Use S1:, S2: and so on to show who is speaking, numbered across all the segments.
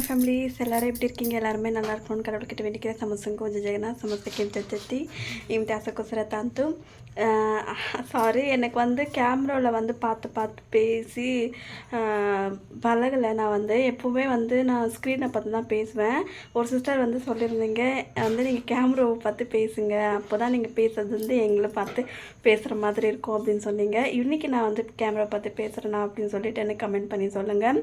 S1: Family எல்லோரும் எப்படி இருக்கீங்க? எல்லாருமே நல்லா இருக்கணும்னு கடவுள்கிட்ட வேண்டிக்கிற கொஞ்சம் ಜನ ಸಮಸ್ಯೆಗೆ ಜೊತೆ ಇಮ್ತಿ ಆಸಕ್ಕೋಸ್ಕರ ಅಂತು சாரி எனக்கு வந்து கேமராவில் வந்து பார்த்து பார்த்து பேசி பழகலை. நான் வந்து எப்போவுமே வந்து நான் ஸ்க்ரீனை பார்த்து தான் பேசுவேன். ஒரு சிஸ்டர் வந்து சொல்லியிருந்தீங்க வந்து நீங்கள் கேமராவை பார்த்து பேசுங்க. அப்போ தான் நீங்கள் பேசுறது வந்து எங்களை பார்த்து பேசுகிற மாதிரி இருக்கும் அப்படின்னு சொன்னீங்க. இன்றைக்கி நான் வந்து கேமரா பார்த்து பேசுகிறேன்னா அப்படின்னு சொல்லிட்டு எனக்கு கமெண்ட் பண்ணி சொல்லுங்கள்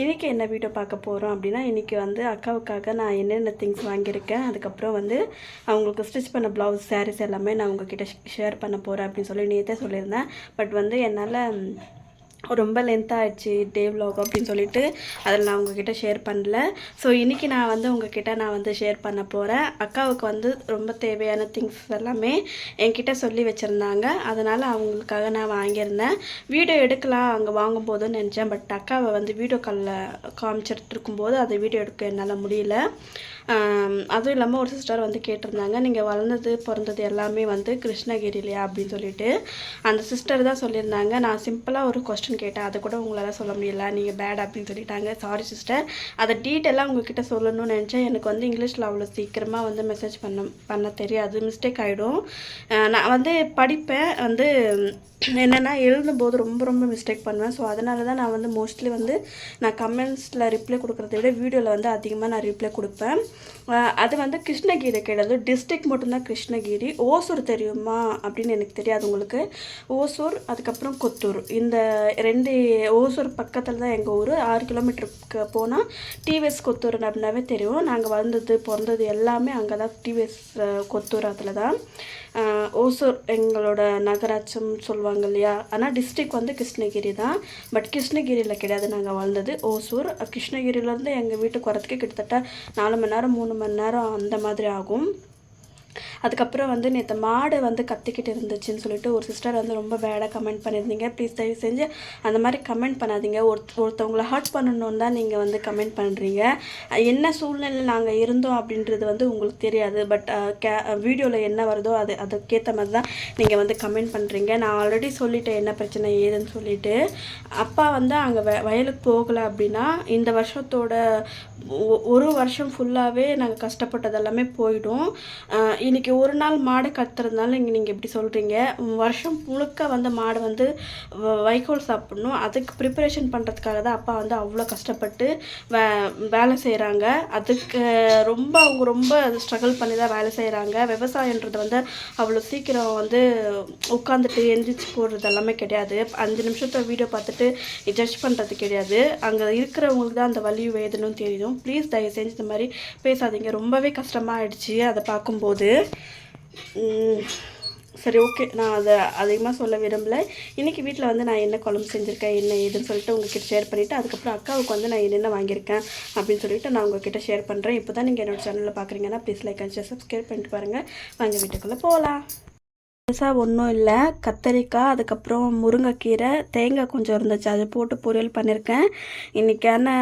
S1: இன்றைக்கி என்ன வீடியோ பார்க்க போகிறோம் அப்படின்னு இன்றைக்கி வந்து அக்காவுக்காக நான் என்னென்ன திங்ஸ் வாங்கியிருக்கேன் அதுக்கப்புறம் வந்து அவங்களுக்கு ஸ்டிச் பண்ண ப்ளவுஸ் சாரீஸ் எல்லாமே நான் உங்ககிட்ட ஷேர் பண்ண போகிறேன் அப்படின்னு சொல்லி நேற்றே சொல்லியிருந்தேன். பட் வந்து என்னால் ரொம்ப லென்த் ஆகிடுச்சு டே vlog அப்படின்னு சொல்லிட்டு. அதில் நான் உங்ககிட்ட ஷேர் பண்ணல. ஸோ இன்றைக்கி நான் வந்து உங்ககிட்ட நான் வந்து ஷேர் பண்ண போகிறேன் அக்காவுக்கு வந்து ரொம்ப தேவையான திங்ஸ் எல்லாமே என்கிட்ட சொல்லி வச்சுருந்தாங்க. அதனால் அவங்களுக்காக நான் வாங்கியிருந்தேன். வீடியோ எடுக்கலாம் அங்கே வாங்கும்போதுன்னு நினச்சேன். பட் அக்காவை வந்து வீடியோ காலில் காமிச்சிட்டு இருக்கும்போது அதை வீடியோ எடுக்க என்னால் முடியல. அதுவும் இல்லாமல் ஒரு சிஸ்டர் வந்து கேட்டிருந்தாங்க நீங்கள் வளர்ந்தது பிறந்தது எல்லாமே வந்து கிருஷ்ணகிரிலையா அப்படின்னு சொல்லிட்டு. அந்த சிஸ்டர் தான் சொல்லியிருந்தாங்க. நான் சிம்பிளாக ஒரு கொஸ்டின் கேட்டேன். அதை கூட உங்களால் சொல்ல முடியல. நீங்கள் பேட் அப்படின்னு சொல்லிட்டாங்க. சாரி சிஸ்டர் அதை டீட்டெயிலாக உங்ககிட்ட சொல்லணும்னு நினச்சேன். எனக்கு வந்து இங்கிலீஷில் அவ்வளோ சீக்கிரமாக வந்து மெசேஜ் பண்ண பண்ண தெரியாது. மிஸ்டேக் ஆகிடும் நான் வந்து படிப்பேன். வந்து என்னென்னா எழுதும்போது ரொம்ப ரொம்ப மிஸ்டேக் பண்ணுவேன். ஸோ அதனால தான் நான் வந்து மோஸ்ட்லி வந்து நான் கமெண்ட்ஸில் ரிப்ளை கொடுக்குறத விட வீடியோவில் வந்து அதிகமாக நான் ரிப்ளை கொடுப்பேன். அது வந்து கிருஷ்ணகிரி கிடையாது டிஸ்ட்ரிக்ட் மட்டும்தான் கிருஷ்ணகிரி. ஓசூர் தெரியுமா அப்படின்னு எனக்கு தெரியாது உங்களுக்கு. ஓசூர் அதுக்கப்புறம் கொத்தூர். இந்த ரெண்டு ஓசூர் பக்கத்தில் தான் எங்கள் ஊர். ஆறு கிலோமீட்டருக்கு போனால் டிவிஎஸ் கொத்தூர் அப்படின்னாவே தெரியும். நாங்கள் வளர்ந்தது பிறந்தது எல்லாமே அங்கே தான் டிவிஎஸ் கொத்தூர் அதில் தான் ஓசூர் எங்களோட நகராட்சம் சொல்லுவாங்க. இல்லையா? ஆனால் டிஸ்ட்ரிக் வந்து கிருஷ்ணகிரி தான். பட் கிருஷ்ணகிரியில் கிடையாது. நாங்கள் வாழ்ந்தது ஓசூர். கிருஷ்ணகிரியிலேருந்து எங்கள் வீட்டுக்கு வரத்துக்கு கிட்டத்தட்ட நாலு மணி நேரம் மூணு மணி நேரம் அந்த மாதிரி ஆகும். அதுக்கப்புறம் வந்து நேற்று மாடு வந்து கத்திக்கிட்டு இருந்துச்சுன்னு சொல்லிட்டு ஒரு சிஸ்டர் வந்து ரொம்ப பேடாக கமெண்ட் பண்ணியிருந்தீங்க. ப்ளீஸ் தயவு செஞ்சு அந்த மாதிரி கமெண்ட் பண்ணாதீங்க. ஒரு ஒருத்தவங்களை ஹர்ட் பண்ணணுன்னு தான் நீங்கள் வந்து கமெண்ட் பண்ணுறீங்க என்ன சூழ்நிலையில் நாங்கள் இருந்தோம் அப்படின்றது வந்து உங்களுக்கு தெரியாது. பட் கே வீடியோவில் என்ன வருதோ அது அதுக்கேற்ற மாதிரி தான் நீங்கள் வந்து கமெண்ட் பண்ணுறீங்க நான் ஆல்ரெடி சொல்லிட்டேன் என்ன பிரச்சனை ஏதுன்னு சொல்லிட்டு. அப்பா வந்து அங்கே வ வயலுக்கு போகலை அப்படின்னா இந்த வருஷத்தோட ஒ- ஒரு வருஷம் ஃபுல்லாகவே நாங்கள் கஷ்டப்பட்டது எல்லாமே போயிடும். இன்றைக்கி இன்னைக்கு ஒரு நாள் மாடு கத்துறதுனால இங்கே நீங்கள் எப்படி சொல்கிறீங்க வருஷம் முழுக்க வந்து மாடு வந்து வ- வைக்கோல் சாப்பிடணும். அதுக்கு ப்ரிப்பரேஷன் பண்ணுறதுக்காக தான் அப்பா வந்து அவ்வளோ கஷ்டப்பட்டு வே வேலை செய்கிறாங்க அதுக்கு ரொம்ப அவங்க ரொம்ப ஸ்ட்ரகிள் பண்ணி தான் வேலை செய்கிறாங்க விவசாயன்றது வந்து அவ்வளோ சீக்கிரம் வந்து உட்காந்துட்டு எந்திரிச்சு போடுறது எல்லாமே கிடையாது. அஞ்சு நிமிஷத்தை வீடியோ பார்த்துட்டு ஜட்ஜ் பண்ணுறது கிடையாது. அங்கே இருக்கிறவங்களுக்கு தான் அந்த வலியும் வேதனும் தெரியும். ப்ளீஸ் தயவு செஞ்சு இந்த மாதிரி பேசாதீங்க. ரொம்பவே கஷ்டமாக ஆயிடுச்சு. அதை பார்க்கும்போது சரி ஓகே. நான் அதை அதிகமாக சொல்ல விரும்பலை. இன்றைக்கி வீட்டில் வந்து நான் என்ன குழம்பு செஞ்சுருக்கேன் என்ன ஏதுன்னு சொல்லிட்டு உங்ககிட்ட ஷேர் பண்ணிவிட்டு அதுக்கப்புறம் அக்காவுக்கு வந்து நான் என்னென்ன வாங்கியிருக்கேன் அப்படின்னு சொல்லிட்டு நான் உங்ககிட்ட ஷேர் பண்ணுறேன் இப்போ தான் நீங்கள் என்னோடய சேனலில் பார்க்குறீங்கன்னா ப்ளீஸ் லைக் அண்ட் சப்ஸ்கிரைப் பண்ணிட்டு பாருங்கள் வாங்க வீட்டுக்குள்ளே போகலாம் பெருசாக ஒன்றும் இல்லை. கத்தரிக்காய் அதுக்கப்புறம் முருங்கைக்கீரை தேங்காய் கொஞ்சம் இருந்துச்சு. அது போட்டு பொரியல் பண்ணியிருக்கேன் இன்றைக்கான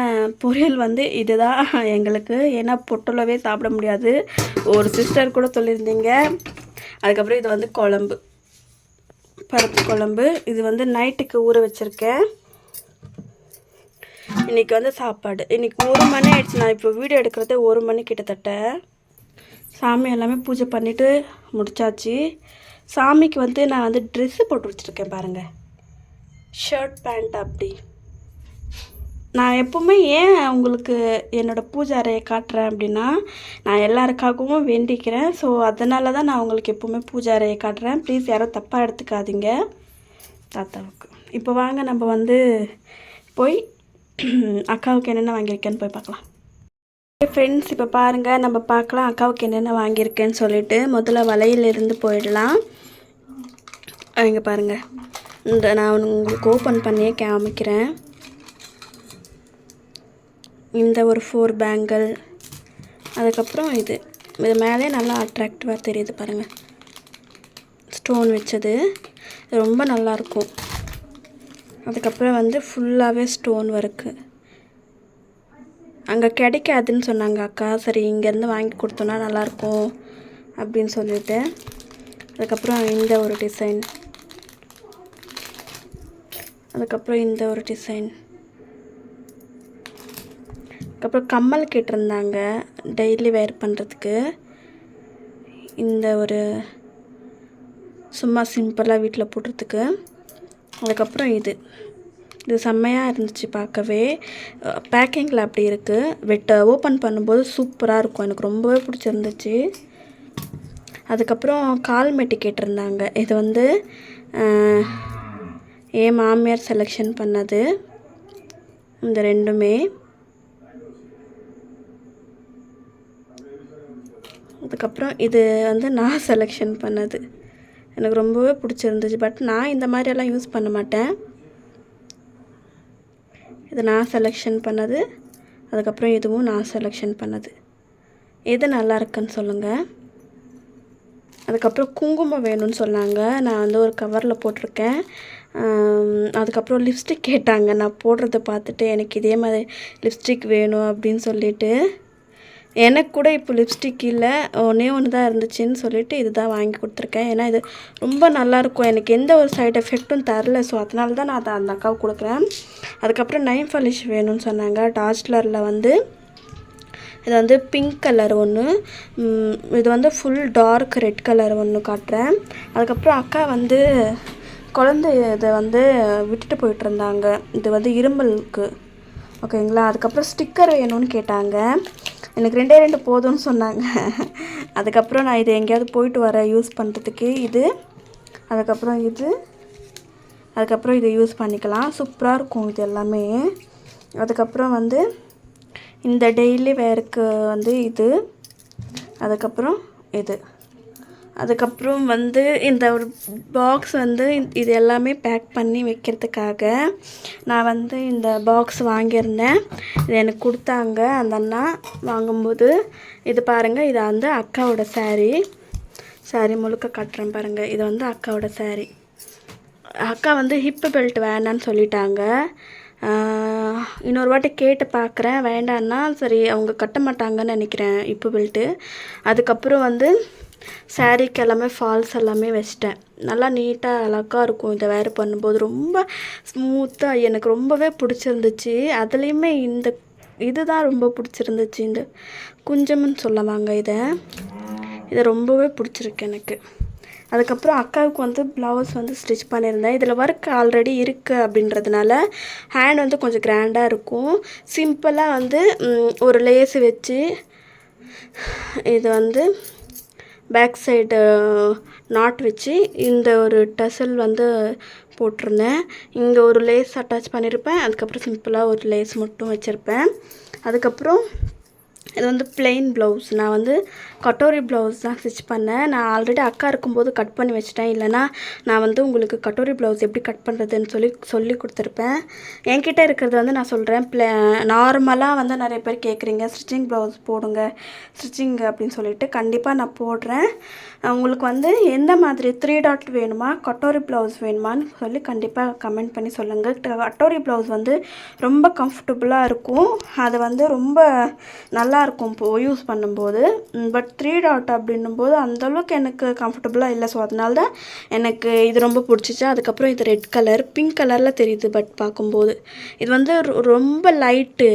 S1: பொரியல் வந்து இதுதான் எங்களுக்கு. ஏன்னா பொட்டலவே சாப்பிட முடியாது. ஒரு சிஸ்டர் கூட சொல்லியிருந்தீங்க. அதுக்கப்புறம் இது வந்து குழம்பு. பருப்பு குழம்பு. இது வந்து நைட்டுக்கு ஊற வச்சுருக்கேன். இன்றைக்கி வந்து சாப்பாடு. இன்றைக்கி ஒரு மணி ஆயிடுச்சு. நான் இப்போ வீடியோ எடுக்கிறது ஒரு மணி கிட்டத்தட்ட. சாமி எல்லாமே பூஜை பண்ணிவிட்டு முடிச்சாச்சு. சாமிக்கு வந்து நான் வந்து ட்ரெஸ்ஸு போட்டு வச்சுருக்கேன் பாருங்கள் ஷர்ட் பேண்ட் அப்படி. நான் எப்போவுமே ஏன் உங்களுக்கு என்னோடய பூஜை அறையை காட்டுறேன் அப்படின்னா நான் எல்லாருக்காகவும் வேண்டிக்கிறேன். ஸோ அதனால தான் நான் உங்களுக்கு எப்போவுமே பூஜை அறையை காட்டுறேன். ப்ளீஸ் யாரும் தப்பாக எடுத்துக்காதீங்க. தாத்தாவுக்கு. இப்போ வாங்க நம்ம வந்து போய் அக்காவுக்கு என்னென்ன வாங்கியிருக்கேன்னு போய் பார்க்கலாம். ஃப்ரெண்ட்ஸ் இப்போ பாருங்கள் நம்ம பார்க்கலாம் அக்காவுக்கு என்னென்ன வாங்கியிருக்கேன்னு சொல்லிட்டு. முதல்ல வலையிலிருந்து போயிடலாம். இங்கே பாருங்கள் இந்த நான் உங்களுக்கு ஓப்பன் பண்ணியே காமிக்கிறேன். இந்த ஒரு ஃபோர் பேங்கிள் அதுக்கப்புறம் இது. இது மேலே நல்லா அட்ராக்டிவாக தெரியுது பாருங்கள் ஸ்டோன் வச்சது. ரொம்ப நல்லாயிருக்கும் அதுக்கப்புறம் வந்து ஃபுல்லாகவே ஸ்டோன் ஒர்க்கு அங்கே கிடைக்காதுன்னு சொன்னாங்க அக்கா சரி இங்கேருந்து வாங்கி கொடுத்தோன்னா நல்லாயிருக்கும் அப்படின்னு சொல்லிட்டு. அதுக்கப்புறம் இந்த ஒரு டிசைன். அதுக்கப்புறம் இந்த ஒரு டிசைன். அதுக்கப்புறம் கம்மல் கேட்டிருந்தாங்க டெய்லி வேர் பண்ணுறதுக்கு. இந்த ஒரு சும்மா சிம்பிளாக வீட்டில் போடுறதுக்கு. அதுக்கப்புறம் இது. இது செம்மையாக இருந்துச்சு பார்க்கவே. பேக்கிங்கில் அப்படி இருக்குது வெட்ட ஓப்பன் பண்ணும்போது சூப்பராக இருக்கும். எனக்கு ரொம்பவே பிடிச்சிருந்துச்சு. அதுக்கப்புறம் கால் மெட்டி கேட்டிருந்தாங்க. இது வந்து அஹ், என் மாமியார் செலெக்ஷன் பண்ணது. இந்த ரெண்டுமே. அதுக்கப்புறம் இது வந்து நான் செலெக்ஷன் பண்ணது. எனக்கு ரொம்பவே பிடிச்சிருந்துச்சு. பட் நான் இந்த மாதிரியெல்லாம் யூஸ் பண்ண மாட்டேன். இது நான் செலெக்ஷன் பண்ணது. அதுக்கப்புறம் இதுவும் நான் செலெக்ஷன் பண்ணது. எது நல்லா இருக்குன்னு சொல்லுங்கள் அதுக்கப்புறம் குங்குமம் வேணும்னு சொன்னாங்க. நான் வந்து ஒரு கவரில் போட்டிருக்கேன். அதுக்கப்புறம் லிப்ஸ்டிக் கேட்டாங்க. நான் போடுறத பார்த்துட்டு எனக்கு இதே மாதிரி லிப்ஸ்டிக் வேணும் அப்படின்னு சொல்லிட்டு எனக்கு கூட இப்போ லிப்ஸ்டிக் இல்லை. ஒன்றே ஒன்று தான் இருந்துச்சுன்னு சொல்லிட்டு இதுதான் வாங்கி கொடுத்துருக்கேன். ஏன்னா இது ரொம்ப நல்லாயிருக்கும் எனக்கு எந்த ஒரு சைட் எஃபெக்ட்டும் தரல. ஸோ அதனால தான் நான் அதை அந்த அக்காவுக்கு கொடுக்குறேன். அதுக்கப்புறம் நைன் பாலிஷ் வேணும்னு சொன்னாங்க. டாஸ்லரில் வந்து இது வந்து பிங்க் கலர் ஒன்று இது வந்து ஃபுல் டார்க் ரெட் கலர் ஒன்று காட்டுறேன். அதுக்கப்புறம் அக்கா வந்து குழந்தை இதை வந்து விட்டுட்டு போயிட்டு இருந்தாங்க. இது வந்து இரும்பலுக்கு. ஓகேங்களா அதுக்கப்புறம் ஸ்டிக்கர் வேணும்னு கேட்டாங்க. எனக்கு ரெண்டே ரெண்டு போதும்னு சொன்னாங்க. அதுக்கப்புறம் நான் இது எங்கேயாவது போயிட்டு வர யூஸ் பண்ணுறதுக்கு இது அதுக்கப்புறம் இது அதுக்கப்புறம் இதை யூஸ் பண்ணிக்கலாம். சூப்பராக இருக்கும் இது எல்லாமே. அதுக்கப்புறம் வந்து இந்த டெய்லி வேருக்கு வந்து இது அதுக்கப்புறம் இது. அதுக்கப்புறம் வந்து இந்த ஒரு பாக்ஸ் வந்து இது எல்லாமே பேக் பண்ணி வைக்கிறதுக்காக நான் வந்து இந்த பாக்ஸ் வாங்கியிருந்தேன். இது எனக்கு கொடுத்தாங்க. அந்த அண்ணா வாங்கும்போது இது பாருங்கள் இது வந்து அக்காவோட சாரீ saree முழுக்க கட்டுறேன் பாருங்கள் இது வந்து அக்காவோட saree. அக்கா வந்து ஹிப்பு பெல்ட் வேணான்னு சொல்லிட்டாங்க. இன்னொரு வாட்டி கேட்டு பார்க்குறேன் வேண்டான்னா சரி அவங்க கட்ட மாட்டாங்கன்னு நினைக்கிறேன் ஹிப்பு பெல்ட்டு அதுக்கப்புறம் வந்து சாரீக்கு எல்லாமே ஃபால்ஸ் எல்லாமே வச்சிட்டேன். நல்லா நீட்டாக அழகாக இருக்கும் இதை வேறு பண்ணும்போது. ரொம்ப ஸ்மூத்தாக எனக்கு ரொம்பவே பிடிச்சிருந்துச்சு. அதுலேயுமே இந்த இதுதான் ரொம்ப பிடிச்சிருந்துச்சு. இந்த குஞ்சம்னு சொல்லுவாங்க இதை. இதை ரொம்பவே பிடிச்சிருக்கு எனக்கு. அதுக்கப்புறம் அக்காவுக்கு வந்து ப்ளவுஸ் வந்து ஸ்டிச் பண்ணியிருந்தேன். இதில் ஒர்க் ஆல்ரெடி இருக்குது அப்படின்றதுனால ஹேண்ட் வந்து கொஞ்சம் கிராண்டாக இருக்கும். சிம்பிளாக வந்து ஒரு லேஸ் வச்சு இது வந்து பேக் சைடு நாட் வச்சு இந்த ஒரு டசல் வந்து போட்டிருந்தேன். இங்கே ஒரு லேஸ் அட்டாச் பண்ணியிருப்பேன் அதுக்கப்புறம் சிம்பிளாக ஒரு லேஸ் மட்டும் வச்சுருப்பேன். அதுக்கப்புறம் இது வந்து பிளெயின் ப்ளவுஸ் நான் வந்து கட்டோரி ப்ளவுஸ் தான் ஸ்டிச் பண்ணேன். நான் ஆல்ரெடி அக்கா இருக்கும்போது கட் பண்ணி வச்சிட்டேன். இல்லைனா நான் வந்து உங்களுக்கு கட்டோரி ப்ளவுஸ் எப்படி கட் பண்ணுறதுன்னு சொல்லி சொல்லி கொடுத்துருப்பேன். என்கிட்ட இருக்கிறது வந்து நான் சொல்கிறேன் ப்ளே நார்மலாக வந்து நிறைய பேர் கேட்குறீங்க ஸ்டிச்சிங் ப்ளவுஸ் போடுங்க ஸ்டிச்சிங் அப்படின்னு சொல்லிட்டு கண்டிப்பாக நான் போடுறேன். உங்களுக்கு வந்து எந்த மாதிரி த்ரீ டாட் வேணுமா கட்டோரி ப்ளவுஸ் வேணுமான்னு சொல்லி கண்டிப்பாக கமெண்ட் பண்ணி சொல்லுங்கள் கட்டோரி ப்ளவுஸ் வந்து ரொம்ப கம்ஃபர்டபுளாக இருக்கும். அது வந்து ரொம்ப நல்லா இருக்கும் யூஸ் பண்ணும்போது. பட் த்ரீ டாட் அப்படின்னும் போது அந்தளவுக்கு எனக்கு கம்ஃபர்டபுளாக இல்லை. ஸோ அதனால தான் எனக்கு இது ரொம்ப பிடிச்சிச்சு. அதுக்கப்புறம் இது ரெட் கலர் பிங்க் கலரில் தெரியுது பட் பார்க்கும்போது. இது வந்து ரொ- ரொம்ப லைட்டு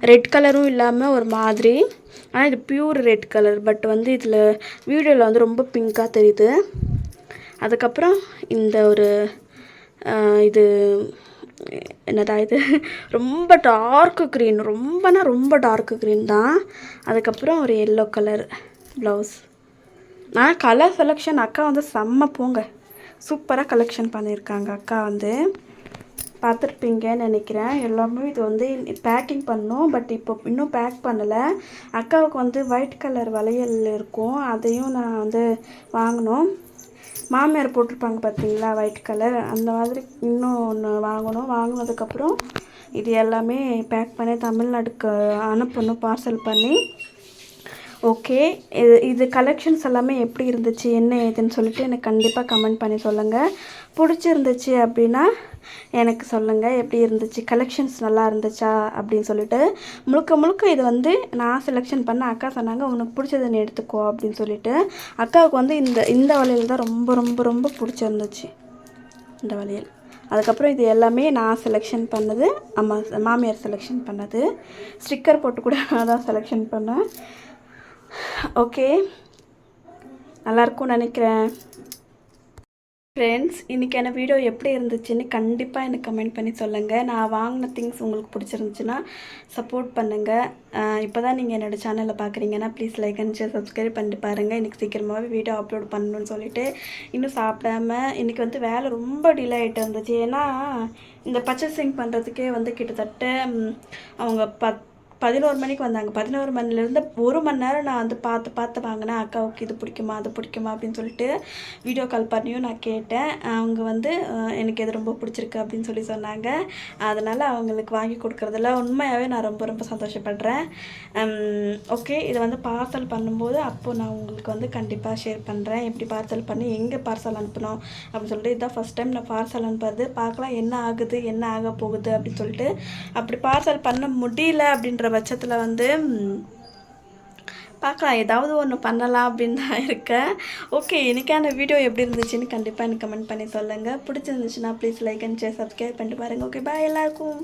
S1: ரெட் கலரும் இல்லாமல் ஒரு மாதிரி. ஆனால் இது பியூர் ரெட் கலர் பட் வந்து இதில் வீடியோவில் வந்து ரொம்ப பிங்க்காக தெரியுது. அதுக்கப்புறம் இந்த ஒரு இது என்னதான் இது? ரொம்ப டார்க்கு க்ரீன் ரொம்பனா ரொம்ப டார்க்கு க்ரீன் தான். அதுக்கப்புறம் ஒரு எல்லோ கலர் ப்ளவுஸ் நான் கலர் செலெக்ஷன் அக்கா வந்து செம்ம போங்க. சூப்பராக கலெக்ஷன் பண்ணியிருக்காங்க அக்கா வந்து. பார்த்துருப்பீங்கன்னு நினைக்கிறேன். எல்லாமே இது வந்து பேக்கிங் பண்ணோம். பட் இப்போ இன்னும் பேக் பண்ணலை. அக்காவுக்கு வந்து ஒயிட் கலர் வளையல் இருக்கும். அதையும் நான் வந்து வாங்கினோம். மாமியார் போட்டிருப்பாங்க பார்த்தீங்களா? ஒயிட் கலர் அந்த மாதிரி இன்னும் ஒன்று வாங்கணும். வாங்கினதுக்கப்புறம் இது எல்லாமே பேக் பண்ணி தமிழ்நாடுக்கு அனுப்பணும் பார்சல் பண்ணி. ஓகே இது இது கலெக்ஷன்ஸ் எல்லாமே எப்படி இருந்துச்சு? என்ன ஏதுன்னு சொல்லிட்டு எனக்கு கண்டிப்பாக கமெண்ட் பண்ணி சொல்லுங்கள் பிடிச்சிருந்துச்சு அப்படின்னா எனக்கு சொல்லுங்கள் எப்படி இருந்துச்சு? கலெக்ஷன்ஸ் நல்லா இருந்துச்சா? அப்படின்னு சொல்லிட்டு முழுக்க முழுக்க இது வந்து நான் செலெக்ஷன் பண்ண அக்கா சொன்னாங்க உனக்கு பிடிச்சதை நீ எடுத்துக்கோ அப்படின்னு சொல்லிட்டு அக்காவுக்கு வந்து இந்த இந்த வளையல் தான் ரொம்ப ரொம்ப ரொம்ப பிடிச்சிருந்துச்சு. இந்த வளையல். அதுக்கப்புறம் இது எல்லாமே நான் செலெக்ஷன் பண்ணது அம்மா மாமியார் செலெக்ஷன் பண்ணது. ஸ்டிக்கர் போட்டு கூட நான் தான் செலெக்ஷன் பண்ணேன். ஓகே நல்லாயிருக்கும் நினைக்கிறேன். ஃப்ரெண்ட்ஸ் இன்றைக்கான வீடியோ எப்படி இருந்துச்சுன்னு கண்டிப்பாக எனக்கு கமெண்ட் பண்ணி சொல்லுங்கள் நான் வாங்கின திங்ஸ் உங்களுக்கு பிடிச்சிருந்துச்சுன்னா சப்போர்ட் பண்ணுங்கள் இப்போ தான் நீங்கள் என்னோடய சேனலில் பார்க்குறீங்கன்னா please like and share subscribe பண்ணிட்டு பாருங்கள் இன்றைக்கி சீக்கிரமாகவே வீடியோ அப்லோட் பண்ணணும்னு சொல்லிட்டு இன்னும் சாப்பிடாம இன்றைக்கி வந்து வேலை ரொம்ப டிலே ஆகிட்டு இருந்துச்சு. ஏன்னா இந்த பர்ச்சேசிங் பண்ணுறதுக்கே வந்து கிட்டத்தட்ட அவங்க பத் பதினோரு மணிக்கு வந்தாங்க. பதினோரு மணிலேருந்து ஒரு மணி நேரம் நான் வந்து பார்த்து பார்த்து வாங்கினேன். அக்காவுக்கு இது பிடிக்குமா அது பிடிக்குமா அப்படின்னு சொல்லிட்டு வீடியோ கால் பண்ணியும் நான் கேட்டேன். அவங்க வந்து எனக்கு இது ரொம்ப பிடிச்சிருக்கு? அப்படின்னு சொல்லி சொன்னாங்க. அதனால் அவங்களுக்கு வாங்கி கொடுக்குறதுல உண்மையாகவே நான் ரொம்ப ரொம்ப சந்தோஷப்படுறேன். ஓகே இதை வந்து பார்சல் பண்ணும்போது அப்போது நான் உங்களுக்கு வந்து கண்டிப்பாக ஷேர் பண்ணுறேன் எப்படி பார்சல் பண்ணி எங்கே பார்சல் அனுப்பணும் அப்படின்னு சொல்லிட்டு இதுதான் ஃபஸ்ட் டைம் நான் பார்சல் அனுப்புறது. பார்க்கலாம் என்ன ஆகுது என்ன ஆக போகுது அப்படின்னு சொல்லிட்டு அப்படி பார்சல் பண்ண முடியல அப்படின்ற பட்சத்தில் வந்து பார்க்கலாம் ஏதாவது ஒன்று பண்ணலாம் அப்படின்னு தான் இருக்கேன். ஓகே இன்றைக்கான வீடியோ எப்படி இருந்துச்சுன்னு கண்டிப்பாக எனக்கு கமெண்ட் பண்ணி சொல்லுங்கள் பிடிச்சிருந்துச்சுன்னா please like and share subscribe பண்ணிட்டு பாருங்கள் ஓகே பாய் எல்லாருக்கும்.